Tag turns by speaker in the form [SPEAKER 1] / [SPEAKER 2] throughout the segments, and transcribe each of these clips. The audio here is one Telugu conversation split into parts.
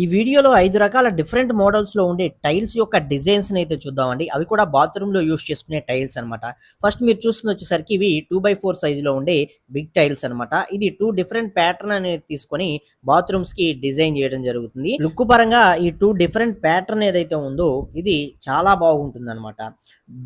[SPEAKER 1] ఈ వీడియోలో ఐదు రకాల డిఫరెంట్ మోడల్స్లో ఉండే టైల్స్ యొక్క డిజైన్స్ అయితే చూద్దామండి. అవి కూడా బాత్రూమ్లో యూస్ చేసుకునే టైల్స్ అన్నమాట. ఫస్ట్ మీరు చూస్తుంది వచ్చేసరికి ఇవి టూ బై ఫోర్ సైజ్లో ఉండే బిగ్ టైల్స్ అన్నమాట. ఇది టూ డిఫరెంట్ ప్యాటర్న్ అనేది తీసుకొని బాత్రూమ్స్కి డిజైన్ చేయడం జరుగుతుంది. లుక్ పరంగా ఈ టూ డిఫరెంట్ ప్యాటర్న్ ఏదైతే ఉందో ఇది చాలా బాగుంటుంది అనమాట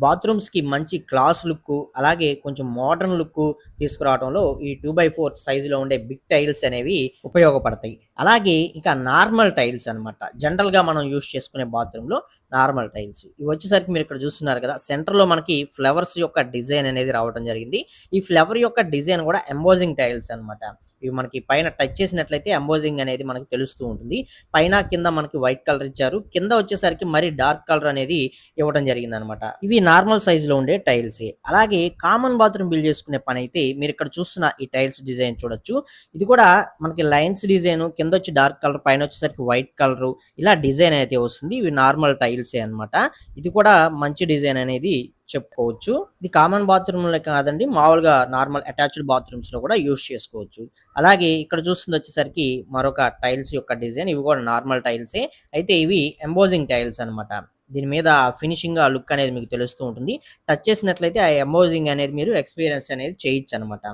[SPEAKER 1] బాత్రూమ్స్కి మంచి క్లాస్ లుక్ అలాగే కొంచెం మోడర్న్ లుక్ తీసుకురావడంలో ఈ టూ బై ఫోర్ సైజులో ఉండే బిగ్ టైల్స్ అనేవి ఉపయోగపడతాయి. అలాగే ఇక నార్మల్ టైల్స్ అనమాట జనరల్గా మనం యూస్ చేసుకునే బాత్రూమ్లో నార్మల్ టైల్స్. ఇవి వచ్చేసరికి మీరు ఇక్కడ చూస్తున్నారు కదా సెంటర్లో మనకి ఫ్లవర్స్ యొక్క డిజైన్ అనేది రావడం జరిగింది. ఈ ఫ్లవర్ యొక్క డిజైన్ కూడా ఎంబోజింగ్ టైల్స్ అన్నమాట. ఇవి మనకి పైన టచ్ చేసినట్లయితే ఎంబోజింగ్ అనేది మనకి తెలుస్తూ ఉంటుంది. పైన కింద మనకి వైట్ కలర్ ఇచ్చారు. కింద వచ్చేసరికి మరి డార్క్ కలర్ అనేది ఇవ్వడం జరిగింది అనమాట ఇవి నార్మల్ సైజులో ఉండే టైల్స్. అలాగే కామన్ బాత్రూమ్ బిల్డ్ చేసుకునే పని అయితే మీరు ఇక్కడ చూస్తున్న ఈ టైల్స్ డిజైన్ చూడొచ్చు. ఇది కూడా మనకి లైన్స్ డిజైన్ కింద వచ్చి డార్క్ కలర్ పైన వచ్చేసరికి వైట్ కలర్ ఇలా డిజైన్ అయితే వస్తుంది. ఇవి నార్మల్ టైల్సే అన్నమాట. ఇది కూడా మంచి డిజైన్ అనేది చెప్పుకోవచ్చు. ఇది కామన్ బాత్రూమ్లో కాదండి మామూలుగా నార్మల్ అటాచ్డ్ బాత్రూమ్స్లో కూడా యూస్ చేసుకోవచ్చు. అలాగే ఇక్కడ చూస్తుంది వచ్చేసరికి మరొక టైల్స్ యొక్క డిజైన్ ఇవి కూడా నార్మల్ టైల్సే. అయితే ఇవి ఎంబోజింగ్ టైల్స్ అన్నమాట. దీని మీద ఫినిషింగ్ ఆ లుక్ అనేది మీకు తెలుస్తూ ఉంటుంది. టచ్ చేసినట్లయితే ఆ ఎంబోజింగ్ అనేది మీరు ఎక్స్పీరియన్స్ అనేది చేయొచ్చు అనమాట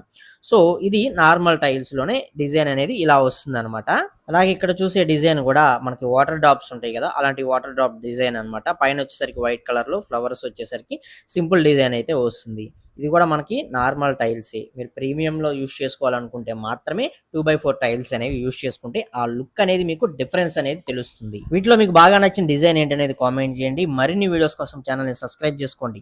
[SPEAKER 1] సో ఇది నార్మల్ టైల్స్లోనే డిజైన్ అనేది ఇలా వస్తుంది అనమాట అలాగే ఇక్కడ చూసే డిజైన్ కూడా మనకి వాటర్ డ్రాప్స్ ఉంటాయి కదా అలాంటి వాటర్ డ్రాప్ డిజైన్ అన్నమాట. పైన వచ్చేసరికి వైట్ కలర్లో ఫ్లవర్స్ వచ్చేసరికి సింపుల్ డిజైన్ అయితే వస్తుంది. ఇది కూడా మనకి నార్మల్ టైల్సే మీరు ప్రీమియం లో యూస్ చేసుకోవాలనుకుంటే మాత్రమే టూ బై ఫోర్ టైల్స్ అనేవి యూస్ చేసుకుంటే ఆ లుక్ అనేది మీకు డిఫరెన్స్ అనేది తెలుస్తుంది. వీటిలో మీకు బాగా నచ్చిన డిజైన్ ఏంటనేది కామెంట్ చేయండి. మరిన్ని వీడియోస్ కోసం ఛానల్ని సబ్స్క్రైబ్ చేసుకోండి.